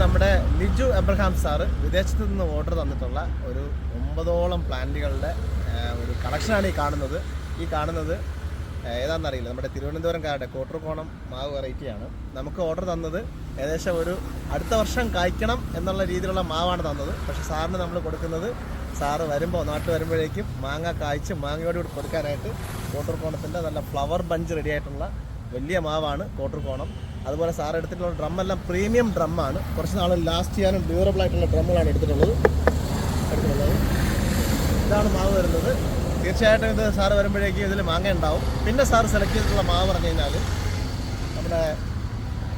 നമ്മുടെ Liju Abraham sir വിദേശത്ത് നിന്ന് ഓർഡർ തന്നിട്ടുള്ള ഒരു ഒമ്പതോളം പ്ലാന്റുകളുടെ ഒരു കളക്ഷനാണ് ഈ കാണുന്നത്. ഈ കാണുന്നത് ഏതാണെന്ന് ഏതാണെന്നറിയില്ല. നമ്മുടെ തിരുവനന്തപുരംകാരുടെ കോട്ടർകോണം മാവ് വെറൈറ്റിയാണ് നമുക്ക് ഓർഡർ തന്നത് ഏകദേശം ഒരു അടുത്ത വർഷം കായ്ക്കണം എന്നുള്ള രീതിയിലുള്ള മാവാണ് തന്നത്. പക്ഷേ സാറിന് നമ്മൾ കൊടുക്കുന്നത് സാറ് വരുമ്പോൾ നാട്ടിൽ വരുമ്പോഴേക്കും മാങ്ങ കായ്ച്ച് മാങ്ങയോട് കൂടി കൊടുക്കാനായിട്ട് കോട്ടർകോണത്തിന്റെ നല്ല ഫ്ലവർ ബഞ്ച് റെഡി ആയിട്ടുള്ള വലിയ മാവാണ് കോട്ടർകോണം അതുപോലെ സാർ എടുത്തിട്ടുള്ള ഡ്രമ്മെല്ലാം പ്രീമിയം ഡ്രമ്മാണ്. കുറച്ച് നാൾ ലാസ്റ്റ് ചെയ്യാനും ഡ്യൂറബിൾ ആയിട്ടുള്ള ഡ്രമ്മുകളാണ് എടുത്തിട്ടുള്ളത്. എടുത്തിട്ടുള്ളത്. ഇതാണ് മാവ് വരുന്നത്. തീർച്ചയായിട്ടും ഇത് സാറ് വരുമ്പോഴേക്കും ഇതിൽ മാങ്ങ ഉണ്ടാവും. പിന്നെ സാർ സെലക്ട് ചെയ്തിട്ടുള്ള മാവ് പറഞ്ഞു കഴിഞ്ഞാൽ നമ്മുടെ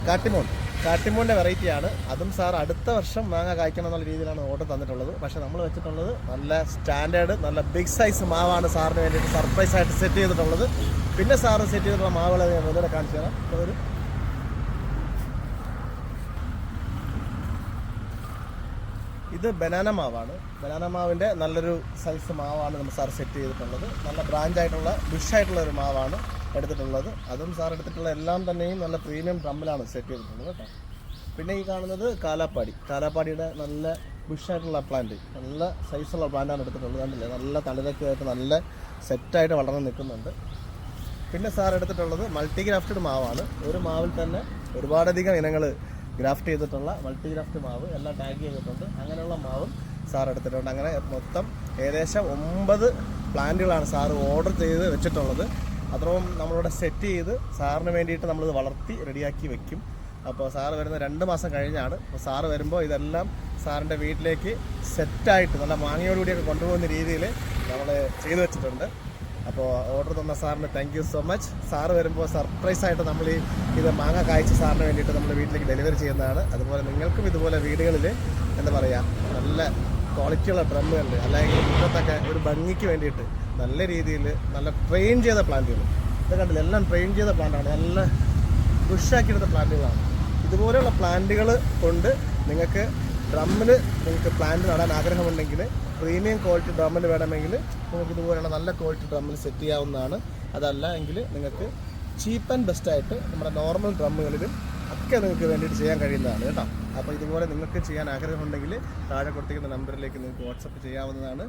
കാട്ടിമോൺ. കാട്ടിമോന്റെ വെറൈറ്റിയാണ് അതും സാർ അടുത്ത വർഷം മാങ്ങ കായ്ക്കണം എന്നുള്ള രീതിയിലാണ് ഓർഡർ തന്നിട്ടുള്ളത്. പക്ഷേ നമ്മൾ വെച്ചിട്ടുള്ളത് നല്ല സ്റ്റാൻഡേർഡ് നല്ല ബിഗ് സൈസ് മാവാണ് സാറിന് വേണ്ടിയിട്ട് സർപ്രൈസ് ആയിട്ട് സെറ്റ് ചെയ്തിട്ടുള്ളത്. പിന്നെ സാറ് സെറ്റ് ചെയ്തിട്ടുള്ള മാവുകളെ ഞാൻ വെറുതെ കാണിച്ചു തരാം. അതൊരു ഇത് ബനാന മാവാണ്. ബനാന മാവിന്റെ നല്ലൊരു സൈസ് മാവാണ് നമ്മൾ സാർ സെറ്റ് ചെയ്തിട്ടുള്ളത്. നല്ല ബ്രാഞ്ച് ആയിട്ടുള്ള ബുഷ് ആയിട്ടുള്ള ഒരു മാവാണ് എടുത്തിട്ടുള്ളത്. അതും സാർ എടുത്തിട്ടുള്ള എല്ലാം തന്നെയും നല്ല പ്രീമിയം ഡ്രമ്മിലാണ് സെറ്റ് ചെയ്തിട്ടുള്ളത് കേട്ടോ. പിന്നെ ഈ കാണുന്നത് കാലാപ്പാടി. കാലാപ്പാടിയുടെ നല്ല ബുഷ് ആയിട്ടുള്ള പ്ലാന്റ് നല്ല സൈസുള്ള പ്ലാന്റാണ് എടുത്തിട്ടുള്ളത്. കണ്ടില്ലേ? നല്ല തളിരൊക്കെ ആയിട്ട് നല്ല സെറ്റായിട്ട് വളർന്ന് നിൽക്കുന്നുണ്ട്. പിന്നെ സാർ എടുത്തിട്ടുള്ളത് മൾട്ടി ഗ്രാഫ്റ്റഡ് മാവാണ്. ഒരു മാവിൽ തന്നെ ഒരുപാടധികം ഇനങ്ങൾ ഗ്രാഫ്റ്റ് ചെയ്തിട്ടുള്ള മൾട്ടി ഗ്രാഫ്റ്റ് മാവ് എല്ലാം ടാഗ് ചെയ്തിട്ടുണ്ട്. അങ്ങനെയുള്ള മാവും സാർ എടുത്തിട്ടുണ്ട്. അങ്ങനെ മൊത്തം ഏകദേശം ഒമ്പത് പ്ലാന്റുകളാണ് സാർ ഓർഡർ ചെയ്ത് വെച്ചിട്ടുള്ളത്. അത്രയും നമ്മളിവിടെ സെറ്റ് ചെയ്ത് സാറിന് വേണ്ടിയിട്ട് നമ്മളിത് വളർത്തി റെഡിയാക്കി വെക്കും. അപ്പോൾ സാറ് വരുന്ന രണ്ട് മാസം കഴിഞ്ഞാണ്. അപ്പോൾ സാറ് വരുമ്പോൾ ഇതെല്ലാം സാറിന്റെ വീട്ടിലേക്ക് സെറ്റായിട്ട് നല്ല മാങ്ങയോടുകൂടിയൊക്കെ കൊണ്ടുപോകുന്ന രീതിയിൽ നമ്മൾ ചെയ്തു വെച്ചിട്ടുണ്ട്. അപ്പോൾ ഓർഡർ തന്ന സാറിന് thank you so much sir വരുമ്പോൾ സർപ്രൈസ് ആയിട്ട് നമ്മൾ ഈ ഇത് മാങ്ങ കായ്ച്ച് സാറിന് വേണ്ടിയിട്ട് നമ്മൾ വീട്ടിലേക്ക് ഡെലിവറി ചെയ്യുന്നതാണ്. അതുപോലെ നിങ്ങൾക്കും ഇതുപോലെ വീടുകളിൽ എന്താ പറയുക നല്ല ക്വാളിറ്റിയുള്ള ഡ്രമ്മുകളിൽ അല്ലെങ്കിൽ മുറ്റത്തൊക്കെ ഒരു ഭംഗിക്ക് വേണ്ടിയിട്ട് നല്ല രീതിയിൽ നല്ല ട്രെയിൻ ചെയ്ത പ്ലാന്റുകൾ ഇത് കണ്ടില്ല? എല്ലാം ട്രെയിൻ ചെയ്ത പ്ലാന്റാണ് നല്ല ബുഷാക്കിയെടുത്ത പ്ലാന്റുകളാണ് ഇതുപോലെയുള്ള പ്ലാന്റുകൾ കൊണ്ട് നിങ്ങൾക്ക് ഡ്രമ്മിൽ നിങ്ങൾക്ക് പ്ലാന്റ് നടാൻ ആഗ്രഹമുണ്ടെങ്കിൽ പ്രീമിയം ക്വാളിറ്റി ഡ്രമ്മിൽ വേണമെങ്കിൽ നിങ്ങൾക്ക് ഇതുപോലെയുള്ള നല്ല ക്വാളിറ്റി ഡ്രമ്മിൽ സെറ്റ് ചെയ്യാവുന്നതാണ്. അതല്ല എങ്കിൽ നിങ്ങൾക്ക് ചീപ്പ് ആൻഡ് ബെസ്റ്റ് ആയിട്ട് നമ്മുടെ നോർമൽ ഡ്രമ്മുകളിലും ഒക്കെ നിങ്ങൾക്ക് വേണ്ടിയിട്ട് ചെയ്യാൻ കഴിയുന്നതാണ് കേട്ടോ. അപ്പോൾ ഇതുപോലെ നിങ്ങൾക്ക് ചെയ്യാൻ ആഗ്രഹമുണ്ടെങ്കിൽ താഴെ കൊടുത്തിരിക്കുന്ന നമ്പറിലേക്ക് നിങ്ങൾക്ക് വാട്സപ്പ് ചെയ്യാവുന്നതാണ്.